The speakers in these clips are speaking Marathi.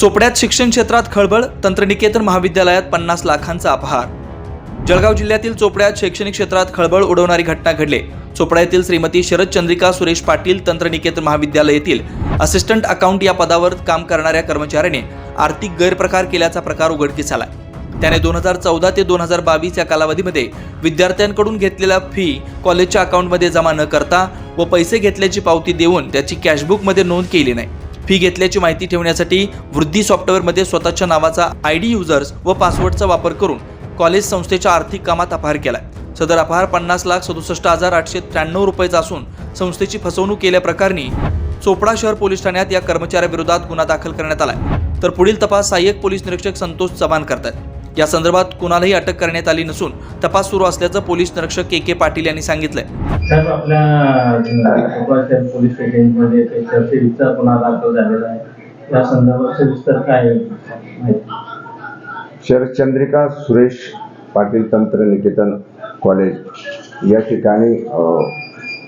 चोपड्यात शिक्षण क्षेत्रात खळबळ तंत्रनिकेतन महाविद्यालयात पन्नास लाखांचा अपहार. जळगाव जिल्ह्यातील चोपड्यात शैक्षणिक क्षेत्रात खळबळ उडवणारी घटना घडली. चोपडा येथील श्रीमती शरद चंद्रिका सुरेश पाटील तंत्रनिकेतन महाविद्यालय येथील असिस्टंट अकाउंट या पदावर काम करणाऱ्या कर्मचाऱ्याने आर्थिक गैरप्रकार केल्याचा प्रकार उघडकीस आला त्याने दोन हजार चौदा ते दोन हजार बावीस या कालावधीमध्ये विद्यार्थ्यांकडून घेतलेला फी कॉलेजच्या अकाउंटमध्ये जमा न करता व पैसे घेतल्याची पावती देऊन त्याची कॅशबुकमध्ये नोंद केली नाही. फी घेतल्याची माहिती ठेवण्यासाठी वृद्धी सॉफ्टवेअरमध्ये स्वतःच्या नावाचा आय डी युजर्स व पासवर्डचा वापर करून कॉलेज संस्थेच्या आर्थिक कामात अपहार केला सदर अपहार पन्नास लाख सदुसष्ट हजार आठशे त्र्याण्णव रुपयेचा असून संस्थेची फसवणूक केल्याप्रकरणी चोपडा शहर पोलीस ठाण्यात या कर्मचाऱ्याविरोधात गुन्हा दाखल करण्यात आला तर पुढील तपास सहाय्यक पोलीस निरीक्षक संतोष चव्हाण करतात या संदर्भात कुणालाही अटक करण्यात आली नसून तपास सुरू असल्याचं पोलीस निरीक्षक के के पाटील यांनी सांगितलंय. साहेब आपल्या कोकणाच्या पोलीस स्टेशनमध्ये ते चर्चेचा गुन्हा दाखल झालेला आहे. या संदर्भात सविस्तर काय माहिती शरदचंद्रिका सुरेश पाटील तंत्रनिकेतन कॉलेज. या ठिकाणी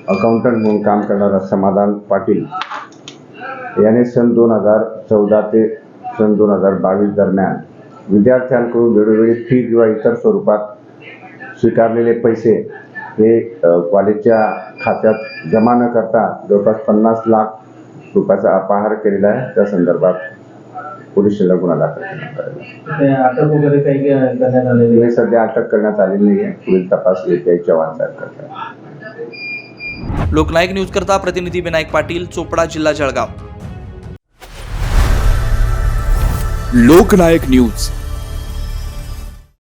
अकाउंटंट म्हणून काम करणारा समाधान पाटील याने सन दोन हजार चौदा ते सन दोन हजार बावीस दरम्यान विद्यार्थ्यांकडून वेळोवेळी फी किंवा इतर स्वरूपात स्वीकारलेले पैसे हे कॉलेजच्या खात्यात जमा न करता जवळपास पन्नास लाख रुपयाचा अपहार केलेला आहे. त्या संदर्भात पोलीस स्टेशनला गुन्हा दाखल करण्यात हे सध्या अटक करण्यात आलेली नाही आहे. पुढील तपास येत्या चव्हाण साहेब करतात. लोकनायक न्यूज करता प्रतिनिधी विनायक पाटील चोपडा जिल्हा जळगाव. लोकनायक न्यूज.